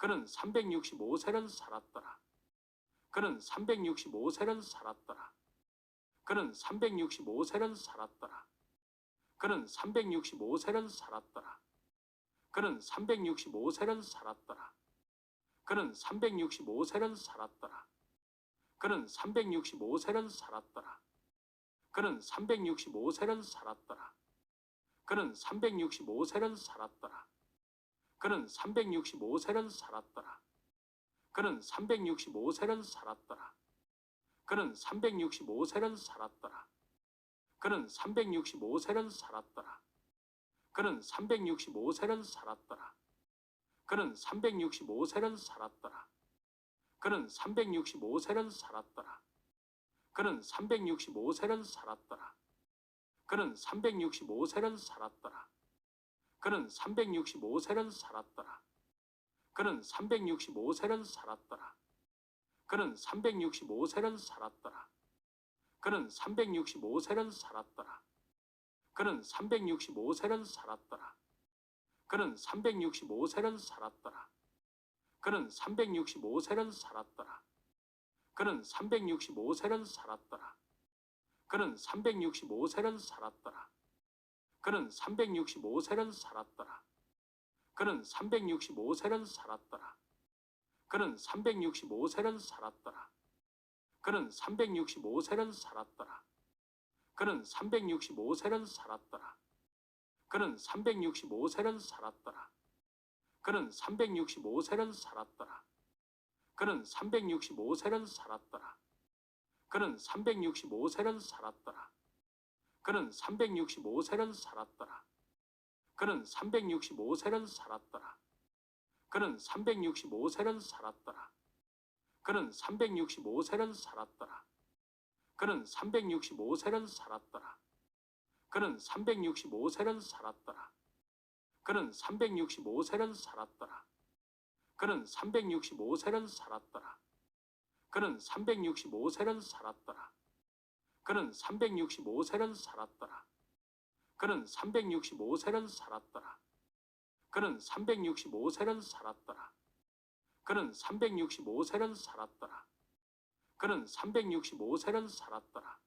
그는 365세를 살았더라. 그는 365세를 살았더라. 그는 365세를 살았더라. 그는 365세를 살았더라. 그는 365세를 살았더라. 그는 365세를 살았더라. 그는 365세를 살았더라. 그는 365세를 살았더라. 그는 365세를 살았더라. 그는 365세를 살았더라. 그는 365세를 살았더라. 그는 365세를 살았더라. 그는 365세를 살았더라. 그는 365세를 살았더라. 그는 365세를 살았더라. 그는 365세를 살았더라. 그는 365세를 살았더라. 그는 365세를 살았더라. 그는 365세를 살았더라. 그는 365세를 살았더라. 그는 365세를 살았더라. 그는 365세를 살았더라. 그는 365세를 살았더라. 그는 365세를 살았더라. 그는 365세를 살았더라. 그는 365세를 살았더라. 그는 365세를 살았더라. 그는 365세를 살았더라. 그는 365세를 살았더라. 그는 365세를 살았더라. 그는 365세를 살았더라. 그는 365세를 살았더라. 그는 365세를 살았더라. 그는 365세를 살았더라. 그는 365세를 살았더라. 그는 365세를 살았더라. 그는 365세를 살았더라. 그는 365세를 살았더라. 그는 365세를 살았더라. 그는 365세를 살았더라. 그는 365세를 살았더라. 그는 365세를 살았더라. 그는 365세를 살았더라. 그는 365세를 살았더라. 그는 365세를 살았더라. 그는 365세를 살았더라. 그는 365세를 살았더라. 그는 365세를 살았더라. 그는 365세를 살았더라. 그는 365세를 살았더라.